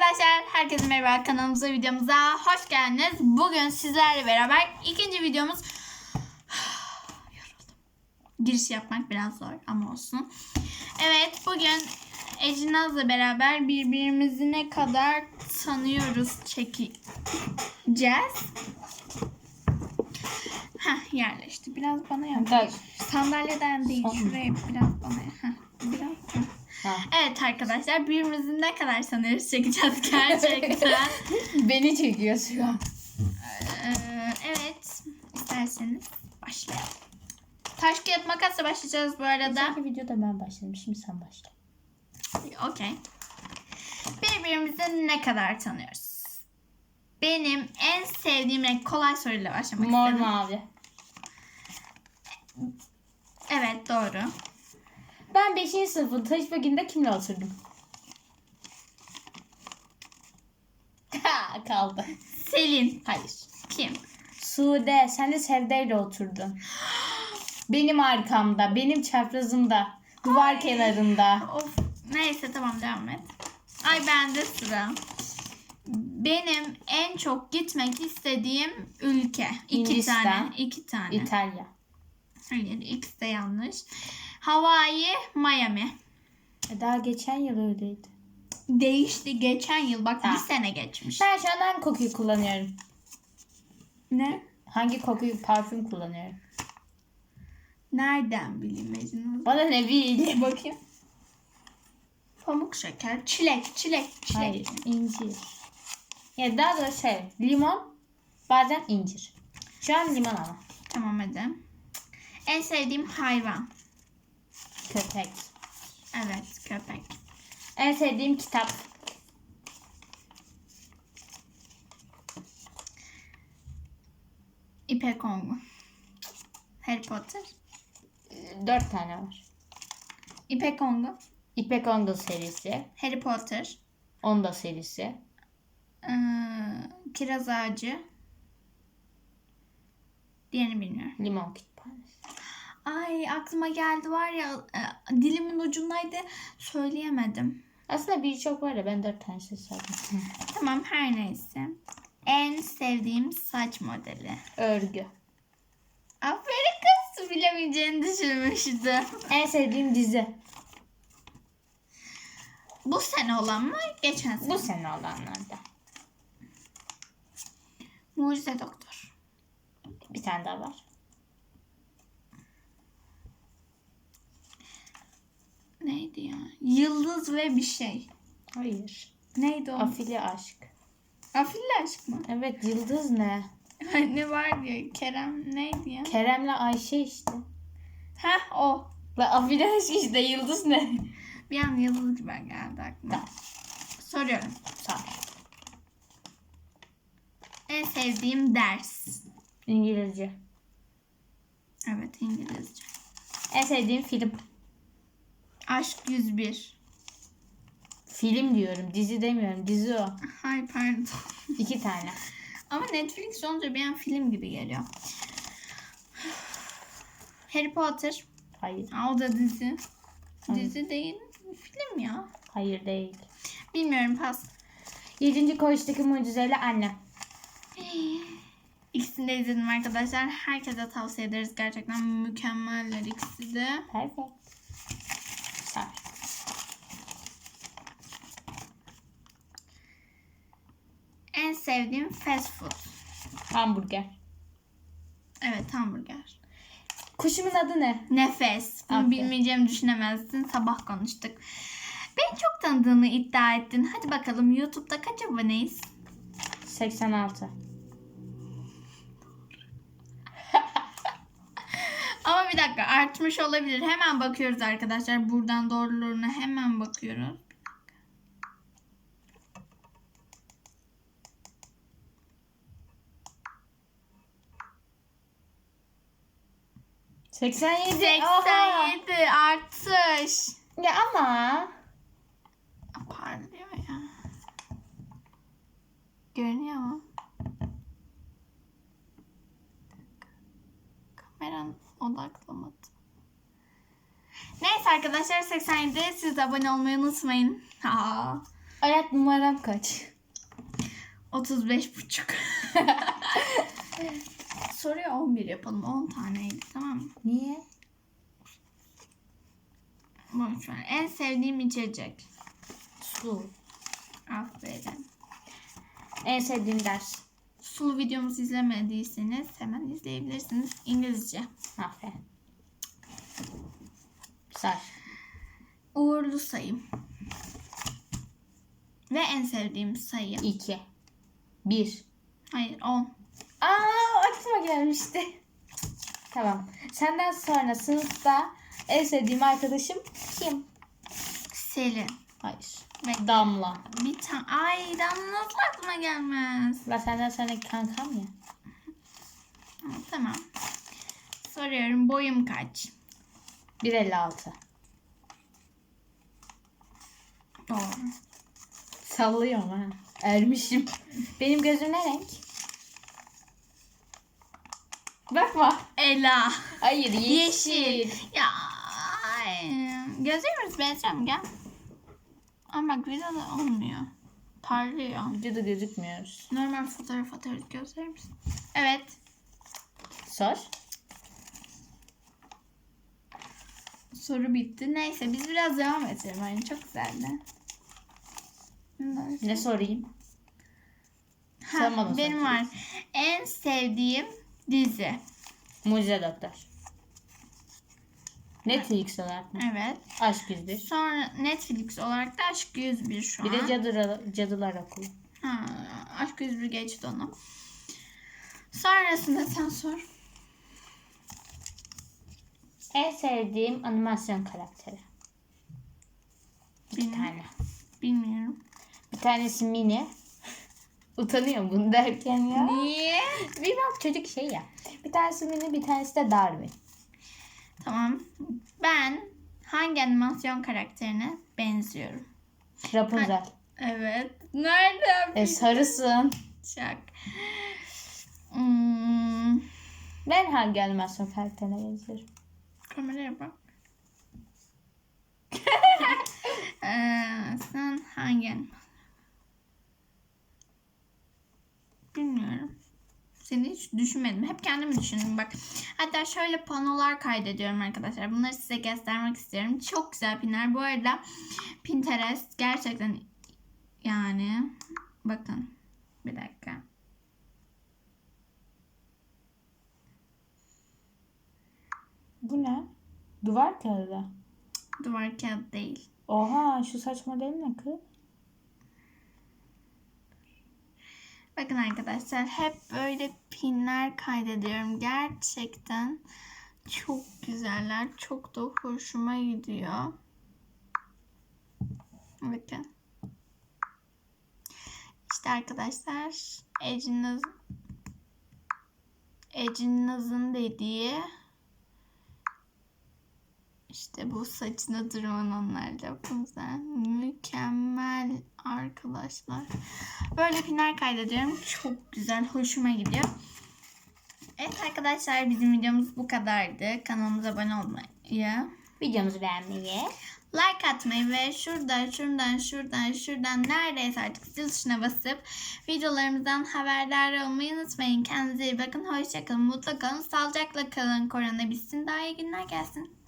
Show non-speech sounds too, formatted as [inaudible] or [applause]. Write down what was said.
Arkadaşlar herkese merhaba kanalımıza videomuza hoş geldiniz. Bugün sizlerle beraber ikinci videomuz [sighs] Yoruldum. Giriş yapmak biraz zor ama olsun. Evet bugün Ejinaz'la beraber birbirimizi ne kadar tanıyoruz çekeceğiz. Heh yerleşti. Biraz bana yaklaş. Sandalyeden değil şuraya biraz bana. Heh, biraz. Heh. Ha. Evet arkadaşlar birbirimizi ne kadar sanıyoruz çekeceğiz [laughs] gerçekten. Beni çekiyor şu an. Ee, evet isterseniz başlayalım. Taş kağıt makasla başlayacağız bu arada. Sanki videoda ben başladım. Şimdi sen başla. Okey. Birbirimizi ne kadar tanıyoruz? Benim en sevdiğim renk kolay soruyla başlamak Mor istedim. mavi. Evet doğru. Ben 5. sınıfın taş baginde kimle oturdum? Ha, [laughs] Kaldı. Selin. Hayır. Kim? Sude sen de Sevde'yle oturdun. [gasps] Benim arkamda, benim çaprazımda, duvar kenarında. Of. Neyse tamam devam et. Ay bende sıra. Benim en çok gitmek istediğim ülke. İki Hindistan. tane. iki tane. İtalya. Hayır ikisi de yanlış. Hawaii, Miami. E, Daha geçen yıl öyleydi. Değişti geçen yıl. Bak Ha. bir sene geçmiş. Ben şu an hangi kokuyu kullanıyorum? Ne? Hangi kokuyu parfüm kullanıyorum? Nereden bileyim Mecnun? Bana ne bil. Bakayım. Pamuk şeker, çilek, çilek, çilek. Hayır, incir. Ya daha doğrusu şey, limon, bazen incir. Şu an limon ama. Tamam hadi. En sevdiğim hayvan. Köpek. Evet köpek. En sevdiğim kitap. İpek Kongu. Harry Potter. Dört tane var. İpek Kongu. İpek Ongle serisi. Harry Potter. Onda serisi. Ee, kiraz ağacı. Diğerini bilmiyorum. Limon kütüphanesi. Ay aklıma geldi var ya e, dilimin ucundaydı söyleyemedim. Aslında birçok var ya ben dört tane şey saydım. [laughs] Tamam her neyse. En sevdiğim saç modeli. Örgü. Aferin kız bilemeyeceğini düşünmüştüm. [laughs] En sevdiğim dizi. Bu sene olan mı? Geçen sene. Bu sene olanlarda. Mucize Doktor. Bir tane daha var. Neydi ya? Yıldız ve bir şey. Hayır. Neydi o? Afili aşk. Afilli aşk mı? Evet yıldız ne? ne var ya? Kerem neydi ya? Kerem'le Ayşe işte. Heh o. La afili aşk işte yıldız ne? Bir an yıldız gibi geldi aklıma. Tamam. Soruyorum. Ol. En sevdiğim ders. İngilizce. Evet İngilizce. En sevdiğim film. Aşk 101. Film diyorum. Dizi demiyorum. Dizi o. Hay pardon. İki tane. Ama Netflix olunca bir an film gibi geliyor. Harry Potter. Hayır. Aa, o da dizi. Hayır. Dizi değil. Film ya. Hayır değil. Bilmiyorum pas. Yedinci koğuştaki mucizeyle anne. [gasps] İkisini de izledim arkadaşlar. Herkese tavsiye ederiz. Gerçekten mükemmeller ikisi de. Perfect. Sevdiğim fast food. Hamburger. Evet hamburger. Kuşumun adı ne? Nefes. Bunu Aferin. bilmeyeceğimi düşünemezdin. Sabah konuştuk. Beni çok tanıdığını iddia ettin. Hadi bakalım YouTube'da kaç aboneyiz? 86. [laughs] Ama bir dakika artmış olabilir. Hemen bakıyoruz arkadaşlar. Buradan doğruluğuna hemen bakıyoruz. 87. 87 artış. Ya ama. Parlıyor ya. Görünüyor mu? Kameran odaklamadı. Neyse arkadaşlar 87 siz de abone olmayı unutmayın. Aa. Ayak numaram kaç? 35 buçuk. [laughs] Soruyu 11 yapalım. 10 taneydi tamam mı? Niye? Boş ver. En sevdiğim içecek. Su. Aferin. En sevdiğim ders. Sulu videomuzu izlemediyseniz hemen izleyebilirsiniz. İngilizce. Aferin. Say. Uğurlu sayım. Ve en sevdiğim sayı. 2. 1. Hayır 10. Aa aklıma gelmişti. Tamam. Senden sonra sınıfta en sevdiğim arkadaşım kim? Selin. Hayır. Ve Damla. bir tane. Ay Damla nasıl aklıma gelmez. Ben senden sonra kankam ya. Tamam. Soruyorum boyum kaç? 1.56. Doğru. Sallıyorum ha. Ermişim. Benim gözüm ne renk? Bakma. Ela. Hayır yeşil. Yeşil. Ya. Ay. Gözlerimiz benziyor? Gel. Ama bak olmuyor. Parlıyor. Videoda gözükmüyoruz. Normal fotoğraf atarız gözlerimiz. Evet. Sor. Soru bitti. Neyse biz biraz devam edelim. Yani çok güzeldi. Ne sorayım? Ha, Sen bana benim sor. var. En sevdiğim dizi. Mucize Doktor. Netflix olarak mı? Evet. Aşk 101. Sonra Netflix olarak da Aşk 101 şu Bir an. de cadılar, cadılar okulu. Ha, Aşk 101 geçti onu. Sonrasında sen sor. En sevdiğim animasyon karakteri. Bir Bilmiyorum. tane. Bilmiyorum. Bir tanesi Mini. Utanıyorum bunu derken ya. Niye? Bilmem çocuk şey ya. Bir tanesi Mini bir tanesi de Darwin. Tamam. Ben hangi animasyon karakterine benziyorum? Rapunzel. Evet. Nerede? E, sarısın. Şak. Hmm, Ben hangi animasyon karakterine benziyorum? kameraya bak. [laughs] ee, sen hangi animasyon? Bilmiyorum. Seni hiç düşünmedim. Hep kendimi düşündüm bak. Hatta şöyle panolar kaydediyorum arkadaşlar. Bunları size göstermek istiyorum. Çok güzel pinler. Bu arada Pinterest gerçekten yani bakın bir dakika. Bu ne? Duvar kağıdı. Duvar kağıt değil. Oha şu saç modeli ne kız? Bakın arkadaşlar hep böyle pinler kaydediyorum. Gerçekten çok güzeller. Çok da hoşuma gidiyor. Bakın. İşte arkadaşlar Ecin Ecin Naz'ın dediği işte bu saçına tırmananlar Rapunzel. Mükemmel arkadaşlar. Böyle pinler kaydediyorum. Çok güzel. Hoşuma gidiyor. Evet arkadaşlar bizim videomuz bu kadardı. Kanalımıza abone olmayı, Videomuzu beğenmeyi. like atmayı ve şuradan şuradan şuradan şuradan neredeyse artık zil tuşuna basıp videolarımızdan haberdar olmayı unutmayın. Kendinize iyi bakın. Hoşçakalın. Mutlu kalın. Sağlıcakla kalın. Korona bitsin. Daha iyi günler gelsin.